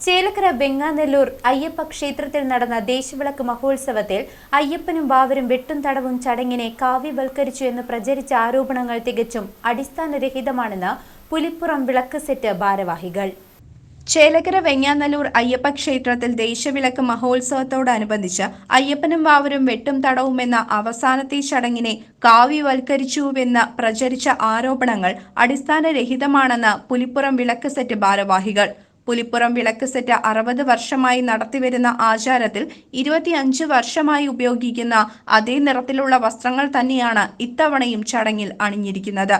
ചേലക്കര ബെങ്ങാനെല്ലൂർ അയ്യപ്പ ക്ഷേത്രത്തിൽ നടന്ന ദേശവിളക്ക് മഹോത്സവത്തിൽ അയ്യപ്പനും വാവരും വെട്ടും തടവും ചടങ്ങിനെ കാവ്യവൽക്കരിച്ചു എന്ന് പ്രചരിച്ച ആരോപണങ്ങൾ തികച്ചും അടിസ്ഥാനരഹിതമാണെന്ന് പുലിപ്പുറം വിളക്ക് സെറ്റ് ഭാരവാഹികൾ. ചേലക്കര വെങ്ങാനല്ലൂർ അയ്യപ്പ ക്ഷേത്രത്തിൽ ദേശവിളക്ക് മഹോത്സവത്തോടനുബന്ധിച്ച് അയ്യപ്പനും വാവരും വെട്ടും തടവുമെന്ന അവസാനത്തെ ചടങ്ങിനെ കാവ്യവൽക്കരിച്ചുവെന്ന് പ്രചരിച്ച ആരോപണങ്ങൾ അടിസ്ഥാനരഹിതമാണെന്ന് പുലിപ്പുറം വിളക്ക് സെറ്റ് ഭാരവാഹികൾ പുലിപ്പുറം വിളക്ക് സെറ്റ് അറുപത് വർഷമായി നടത്തിവരുന്ന ആചാരത്തിൽ ഇരുപത്തിയഞ്ച് വർഷമായി ഉപയോഗിക്കുന്ന അതേ നിറത്തിലുള്ള വസ്ത്രങ്ങൾ തന്നെയാണ് ഇത്തവണയും ചടങ്ങിൽ അണിഞ്ഞിരിക്കുന്നത്.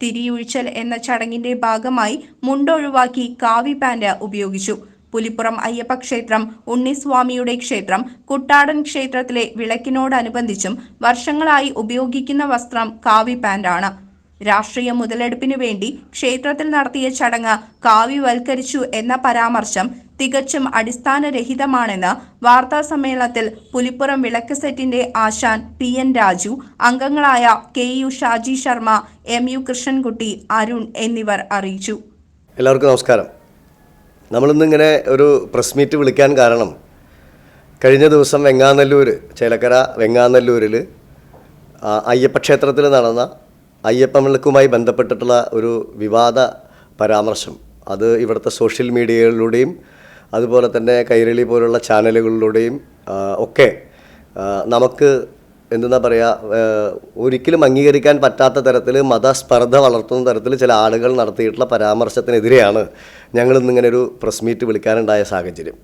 തിരിയുഴിച്ചൽ എന്ന ചടങ്ങിന്റെ ഭാഗമായി മുണ്ടൊഴിവാക്കി കാവി പാന്റ് ഉപയോഗിച്ചു. പുലിപ്പുറം അയ്യപ്പ ക്ഷേത്രം ഉണ്ണിസ്വാമിയുടെ ക്ഷേത്രം കുട്ടാടൻ ക്ഷേത്രത്തിലെ വിളക്കിനോടനുബന്ധിച്ചും വർഷങ്ങളായി ഉപയോഗിക്കുന്ന വസ്ത്രം കാവി പാന്റാണ്. രാഷ്ട്രീയ മുതലെടുപ്പിനു വേണ്ടി ക്ഷേത്രത്തിൽ നടത്തിയ ചടങ്ങ് കാവ്യവൽക്കരിച്ചു എന്ന പരാമർശം തികച്ചും അടിസ്ഥാനരഹിതമാണെന്ന് വാർത്താസമ്മേളനത്തിൽ പുലിപ്പുറം വിളക്ക് സെറ്റിന്റെ ആശാൻ പി എൻ രാജു അംഗങ്ങളായ K U Shaji Sharma M U Krishnankutty Arun എന്നിവർ അറിയിച്ചു. എല്ലാവർക്കും നമസ്കാരം. നമ്മളിന്ന് ഇങ്ങനെ ഒരു പ്രസ് മീറ്റ് വിളിക്കാൻ കാരണം കഴിഞ്ഞ ദിവസം വെങ്ങാനല്ലൂർ ചേലക്കര വെങ്ങാനല്ലൂരിൽ അയ്യപ്പ ക്ഷേത്രത്തിൽ നടന്ന അയ്യപ്പ വിളക്കുമായി ബന്ധപ്പെട്ടിട്ടുള്ള ഒരു വിവാദ പരാമർശം. അത് ഇവിടുത്തെ സോഷ്യൽ മീഡിയകളിലൂടെയും അതുപോലെ തന്നെ കൈരളി പോലുള്ള ചാനലുകളിലൂടെയും ഒക്കെ നമുക്ക് എന്തെന്നാ പറയുക ഒരിക്കലും അംഗീകരിക്കാൻ പറ്റാത്ത തരത്തിൽ മതസ്പർദ്ധ വളർത്തുന്ന തരത്തിൽ ചില ആളുകൾ നടത്തിയിട്ടുള്ള പരാമർശത്തിനെതിരെയാണ് ഞങ്ങളിന്നിങ്ങനെ ഒരു പ്രസ് മീറ്റ് വിളിക്കാനുണ്ടായ സാഹചര്യം.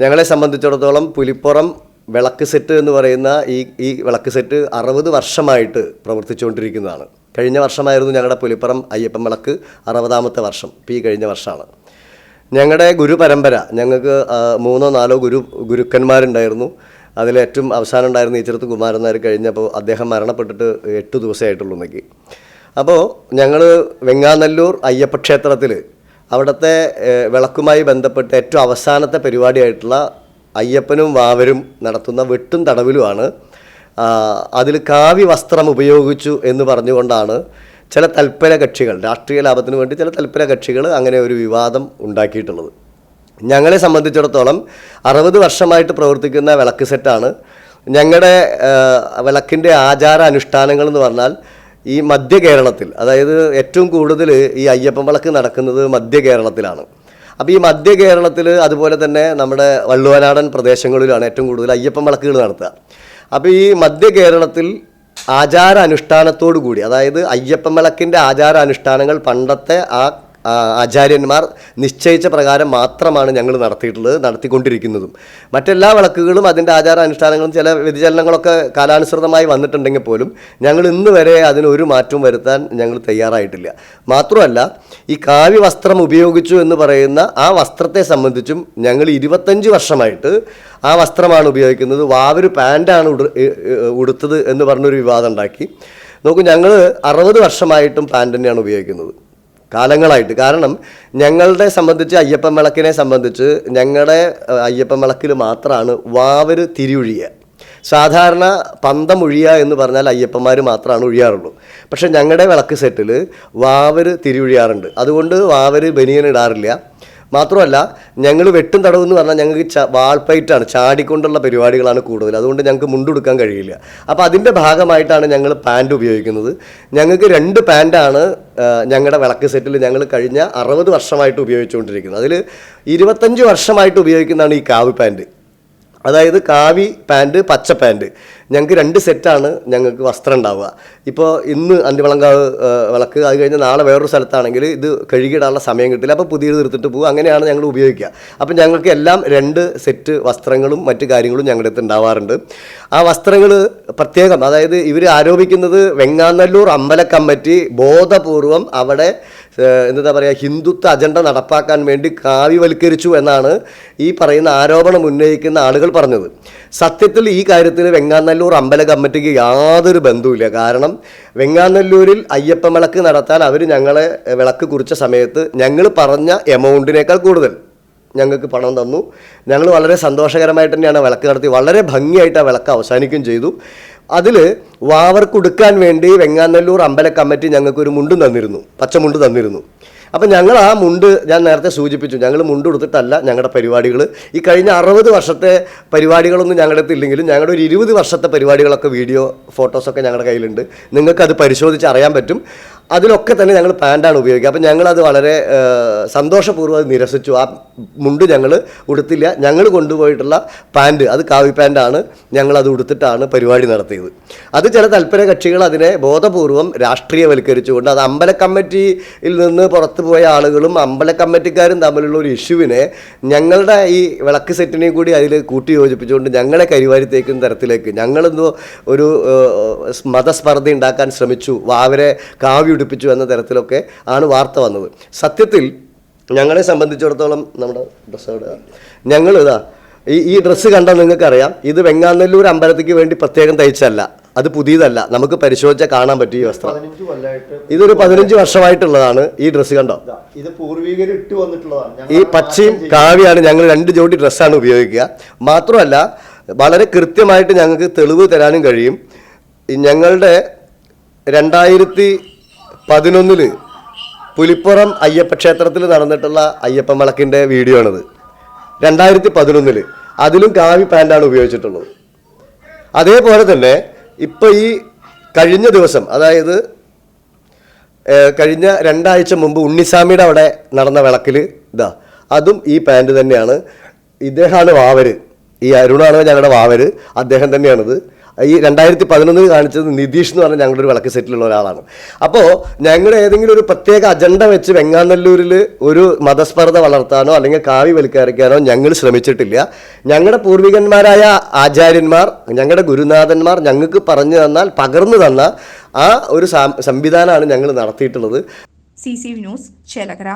ഞങ്ങളെ സംബന്ധിച്ചിടത്തോളം പുലിപ്പുറം വിളക്ക് സെറ്റ് എന്ന് പറയുന്ന ഈ ഈ വിളക്ക് സെറ്റ് അറുപത് വർഷമായിട്ട് പ്രവർത്തിച്ചുകൊണ്ടിരിക്കുന്നതാണ്. കഴിഞ്ഞ വർഷമായിരുന്നു ഞങ്ങളുടെ പുലിപ്പുറം അയ്യപ്പൻ വിളക്ക് അറുപതാമത്തെ വർഷം ഈ കഴിഞ്ഞ വർഷമാണ്. ഞങ്ങളുടെ ഗുരു പരമ്പര ഞങ്ങൾക്ക് മൂന്നോ നാലോ ഗുരു ഗുരുക്കന്മാരുണ്ടായിരുന്നു. അതിലേറ്റവും അവസാനം ഉണ്ടായിരുന്ന ഈച്ചറത്ത് കുമാരൻ നായർ കഴിഞ്ഞപ്പോൾ അദ്ദേഹം മരണപ്പെട്ടിട്ട് എട്ട് ദിവസമായിട്ടുള്ളൂ എന്നൊക്കെ അപ്പോൾ ഞങ്ങൾ വെങ്ങാനല്ലൂർ അയ്യപ്പ ക്ഷേത്രത്തിൽ അവിടുത്തെ വിളക്കുമായി ബന്ധപ്പെട്ട് ഏറ്റവും അവസാനത്തെ പരിപാടിയായിട്ടുള്ള അയ്യപ്പനും വാവരും നടത്തുന്ന വെട്ടും തടവിലുമാണ്. അതിൽ കാവ്യ വസ്ത്രം ഉപയോഗിച്ചു എന്ന് പറഞ്ഞുകൊണ്ടാണ് ചില തൽപര കക്ഷികൾ രാഷ്ട്രീയ ലാഭത്തിന് വേണ്ടി ചില തൽപര കക്ഷികൾ അങ്ങനെ ഒരു വിവാദം ഉണ്ടാക്കിയിട്ടുള്ളത്. ഞങ്ങളെ സംബന്ധിച്ചിടത്തോളം അറുപത് വർഷമായിട്ട് പ്രവർത്തിക്കുന്ന വിളക്ക് സെറ്റാണ്. ഞങ്ങളുടെ വിളക്കിന്റെ ആചാര അനുഷ്ഠാനങ്ങൾ എന്ന് പറഞ്ഞാൽ ഈ മധ്യ കേരളത്തിൽ അതായത് ഏറ്റവും കൂടുതൽ ഈ അയ്യപ്പൻ വിളക്ക് നടക്കുന്നത് മധ്യ കേരളത്തിലാണ്. അപ്പോൾ ഈ മധ്യ കേരളത്തിൽ അതുപോലെ തന്നെ നമ്മുടെ വള്ളുവനാടൻ പ്രദേശങ്ങളിലാണ് ഏറ്റവും കൂടുതൽ അയ്യപ്പൻ വിളക്കുകൾ നടത്തുക. അപ്പോൾ ഈ മധ്യ കേരളത്തിൽ ആചാര അനുഷ്ഠാനത്തോടു കൂടി അതായത് അയ്യപ്പൻ വിളക്കിന്റെ ആചാര അനുഷ്ഠാനങ്ങൾ പണ്ടത്തെ ആ, ആചാര്യന്മാർ നിശ്ചയിച്ച പ്രകാരം മാത്രമാണ് ഞങ്ങൾ നടത്തിയിട്ടുള്ളത് നടത്തിക്കൊണ്ടിരിക്കുന്നതും. മറ്റെല്ലാ വിളക്കുകളും അതിന്റെ ആചാര അനുഷ്ഠാനങ്ങളും ചില വ്യതിചലനങ്ങളൊക്കെ കാലാനുസൃതമായി വന്നിട്ടുണ്ടെങ്കിൽ പോലും ഞങ്ങൾ ഇന്ന് വരെ അതിന് ഒരു മാറ്റവും വരുത്താൻ ഞങ്ങൾ തയ്യാറായിട്ടില്ല. മാത്രമല്ല ഈ കാവ്യ വസ്ത്രം ഉപയോഗിച്ചു എന്ന് പറയുന്ന ആ വസ്ത്രത്തെ സംബന്ധിച്ചും ഞങ്ങൾ ഇരുപത്തഞ്ച് വർഷമായിട്ട് ആ വസ്ത്രമാണ് ഉപയോഗിക്കുന്നത്. വാവൊരു ഏ, ഉടുത്തത് എന്ന് പറഞ്ഞൊരു വിവാദം ഉണ്ടാക്കി. നോക്കൂ ഞങ്ങൾ അറുപത് വർഷമായിട്ടും പാന്റ് തന്നെയാണ് ഉപയോഗിക്കുന്നത്. കാലങ്ങളായിട്ട്. കാരണം ഞങ്ങളുടെ സംബന്ധിച്ച് അയ്യപ്പൻ വിളക്കിനെ സംബന്ധിച്ച് ഞങ്ങളുടെ അയ്യപ്പൻ വിളക്കിൽ മാത്രമാണ് വാവര് തിരിയൊഴിയുക സാധാരണ പന്തം ഒഴിയുക എന്ന് പറഞ്ഞാൽ അയ്യപ്പന്മാർ മാത്രമാണ് ഒഴിയാറുള്ളൂ. പക്ഷേ ഞങ്ങളുടെ വിളക്ക് സെറ്റിൽ വാവര് തിരിയൊഴിയാറുണ്ട്. അതുകൊണ്ട് വാവര് ബനിയൻ ഇടാറില്ല. മാത്രമല്ല ഞങ്ങൾ വെട്ടും തടവെന്ന് പറഞ്ഞാൽ ഞങ്ങൾക്ക് ച വാൾപ്പയറ്റാണ് ചാടിക്കൊണ്ടുള്ള പരിപാടികളാണ് കൂടുതൽ. അതുകൊണ്ട് ഞങ്ങൾക്ക് മുണ്ടെടുക്കാൻ കഴിയില്ല. അപ്പോൾ അതിന്റെ ഭാഗമായിട്ടാണ് ഞങ്ങൾ പാന്റ് ഉപയോഗിക്കുന്നത്. ഞങ്ങൾക്ക് രണ്ട് പാന്റാണ് ഞങ്ങളുടെ വിളക്ക് സെറ്റിൽ ഞങ്ങൾ കഴിഞ്ഞ അറുപത് വർഷമായിട്ട് ഉപയോഗിച്ചുകൊണ്ടിരിക്കുന്നത്. അതിൽ ഇരുപത്തഞ്ച് വർഷമായിട്ട് ഉപയോഗിക്കുന്നതാണ് ഈ കാവി പാന്റ് അതായത് കാവി പാന്റ് പച്ച പാന്റ് ഞങ്ങൾക്ക് രണ്ട് സെറ്റാണ് ഞങ്ങൾക്ക് വസ്ത്രം ഉണ്ടാവുക ഇപ്പോൾ ഇന്ന് അന്തിവളങ്കാവ് വിളക്ക് അത് കഴിഞ്ഞ് നാളെ വേറൊരു സ്ഥലത്താണെങ്കിൽ ഇത് കഴുകിയിടാനുള്ള സമയം കിട്ടില്ല. അപ്പോൾ പുതിയത് തീർത്തിട്ട് പോകും അങ്ങനെയാണ് ഞങ്ങൾ ഉപയോഗിക്കുക. അപ്പം ഞങ്ങൾക്ക് എല്ലാം രണ്ട് സെറ്റ് വസ്ത്രങ്ങളും മറ്റു കാര്യങ്ങളും ഞങ്ങളുടെ അടുത്ത് ഉണ്ടാവാറുണ്ട്. ആ വസ്ത്രങ്ങൾ പ്രത്യേകം അതായത് ഇവർ ആരോപിക്കുന്നത് വെങ്ങാനല്ലൂർ അമ്പല കമ്മിറ്റി ബോധപൂർവം അവിടെ എന്താ പറയുക ഹിന്ദുത്വ അജണ്ട നടപ്പാക്കാൻ വേണ്ടി കാവ്യവൽക്കരിച്ചു എന്നാണ് ഈ പറയുന്ന ആരോപണം ഉന്നയിക്കുന്ന ആളുകൾ പറഞ്ഞത്. സത്യത്തിൽ ഈ കാര്യത്തിൽ വെങ്ങാനല്ലൂർ അമ്പല കമ്മിറ്റിക്ക് യാതൊരു ബന്ധവുമില്ല. കാരണം വെങ്ങാനല്ലൂരിൽ അയ്യപ്പ വിളക്ക് നടത്താൻ അവർ ഞങ്ങളെ വിളക്ക് കുറിച്ച സമയത്ത് ഞങ്ങൾ പറഞ്ഞ എമൗണ്ടിനേക്കാൾ കൂടുതൽ ഞങ്ങൾക്ക് പണം തന്നു. ഞങ്ങൾ വളരെ സന്തോഷകരമായിട്ട് തന്നെയാണ് വിളക്ക് നടത്തി. വളരെ ഭംഗിയായിട്ട് ആ വിളക്ക് അവസാനിക്കുകയും ചെയ്തു. അതിൽ വാവർക്ക് കൊടുക്കാൻ വേണ്ടി വെങ്ങാനല്ലൂർ അമ്പല കമ്മിറ്റി ഞങ്ങൾക്ക് ഒരു മുണ്ടും തന്നിരുന്നു. പച്ചമുണ്ട് തന്നിരുന്നു. അപ്പം ഞങ്ങൾ ആ മുണ്ട് ഞാൻ നേരത്തെ സൂചിപ്പിച്ചു ഞങ്ങൾ മുണ്ട് കൊടുത്തിട്ടല്ല ഞങ്ങളുടെ പരിപാടികൾ ഈ കഴിഞ്ഞ അറുപത് വർഷത്തെ പരിപാടികളൊന്നും ഞങ്ങളുടെ ഇല്ലെങ്കിലും ഞങ്ങളുടെ ഒരു ഇരുപത് വർഷത്തെ പരിപാടികളൊക്കെ വീഡിയോ ഫോട്ടോസൊക്കെ ഞങ്ങളുടെ കയ്യിലുണ്ട്. നിങ്ങൾക്ക് അത് പരിശോധിച്ച് അറിയാൻ പറ്റും. അതിലൊക്കെ തന്നെ ഞങ്ങൾ പാന്റാണ് ഉപയോഗിക്കുക. അപ്പം ഞങ്ങളത് വളരെ സന്തോഷപൂർവം നിരസിച്ചു. ആ മുണ്ട് ഞങ്ങൾ ഉടുത്തില്ല. ഞങ്ങൾ കൊണ്ടുപോയിട്ടുള്ള പാന്റ് അത് കാവി പാന്റാണ് ഞങ്ങളത് ഉടുത്തിട്ടാണ് പരിപാടി നടത്തിയത്. അത് ചില തൽപര കക്ഷികൾ അതിനെ ബോധപൂർവം രാഷ്ട്രീയവൽക്കരിച്ചുകൊണ്ട് അത് അമ്പല കമ്മിറ്റിയിൽ നിന്ന് പുറത്തു പോയ ആളുകളും അമ്പല കമ്മിറ്റിക്കാരും തമ്മിലുള്ള ഒരു ഇഷ്യൂവിനെ ഞങ്ങളുടെ ഈ വിളക്ക് സെറ്റിനെയും കൂടി അതിൽ കൂട്ടി യോജിപ്പിച്ചുകൊണ്ട് ഞങ്ങളെ കരിവാരിത്തേക്കുന്ന തരത്തിലേക്ക് ഞങ്ങളെന്തോ ഒരു മതസ്പർദ്ധ ഉണ്ടാക്കാൻ ശ്രമിച്ചു. അവരെ കാവി ഉടുപ്പിച്ചു എന്ന തരത്തിലൊക്കെ ആണ് വാർത്ത വന്നത്. സത്യത്തിൽ ഞങ്ങളെ സംബന്ധിച്ചിടത്തോളം നമ്മുടെ ഡ്രസ്സ് ഞങ്ങൾ ഇതാ ഈ ഈ ഡ്രസ്സ് കണ്ടാൽ നിങ്ങൾക്കറിയാം ഇത് വെങ്ങാനല്ലൂർ അമ്പലത്തിക്ക് വേണ്ടി പ്രത്യേകം തയ്ച്ചല്ല അത് പുതിയതല്ല. നമുക്ക് പരിശോധിച്ചാൽ കാണാൻ പറ്റും ഈ വസ്ത്രം. ഇതൊരു പതിനഞ്ച് വർഷമായിട്ടുള്ളതാണ് ഈ ഡ്രസ്സ് കണ്ടോ? ഇതാ, പൂർവികർ ഇട്ട് വന്നിട്ടുള്ളതാണ്. ഈ പച്ചയും കാവ്യാണ് ഞങ്ങൾ രണ്ട് ജോഡി ഡ്രസ്സാണ് ഉപയോഗിക്കുക. മാത്രമല്ല വളരെ കൃത്യമായിട്ട് ഞങ്ങൾക്ക് തെളിവ് തരാനും കഴിയും. ഞങ്ങളുടെ രണ്ടായിരത്തി പതിനൊന്നിൽ പുലിപ്പുറം അയ്യപ്പ ക്ഷേത്രത്തിൽ നടന്നിട്ടുള്ള അയ്യപ്പ വിളക്കിന്റെ വീഡിയോ ആണിത് രണ്ടായിരത്തി പതിനൊന്നിൽ അതിലും കാവി പാന്റാണ് ഉപയോഗിച്ചിട്ടുള്ളത്. അതേപോലെ തന്നെ ഇപ്പം ഈ കഴിഞ്ഞ ദിവസം അതായത് കഴിഞ്ഞ രണ്ടാഴ്ച മുമ്പ് ഉണ്ണിസ്വാമിയുടെ അവിടെ നടന്ന വിളക്കിൽ ഇതാ അതും ഈ പാന്റ് തന്നെയാണ്. ഇദ്ദേഹമാണ് വാവര്. ഈ അരുണാണ് ഞങ്ങളുടെ വാവര്? അദ്ദേഹം തന്നെയാണിത്. ഈ രണ്ടായിരത്തി പതിനൊന്നിൽ കാണിച്ചത് നിതീഷ് എന്ന് പറഞ്ഞ ഞങ്ങളുടെ ഒരു വിളക്ക് സെറ്റിലുള്ള ഒരാളാണ്. അപ്പോൾ ഞങ്ങൾ ഏതെങ്കിലും ഒരു പ്രത്യേക അജണ്ട വെച്ച് വെങ്ങാനല്ലൂരിൽ ഒരു മതസ്പർദ്ധ വളർത്താനോ അല്ലെങ്കിൽ കാവി വലിക്കരയ്ക്കാനോ ഞങ്ങൾ ശ്രമിച്ചിട്ടില്ല. ഞങ്ങളുടെ പൂർവികന്മാരായ ആചാര്യന്മാർ ഞങ്ങളുടെ ഗുരുനാഥന്മാർ ഞങ്ങൾക്ക് പറഞ്ഞു തന്നാൽ പകർന്നു തന്ന ആ ഒരു സംവിധാനമാണ് ഞങ്ങൾ നടത്തിയിട്ടുള്ളത്. C C news Chelakkara.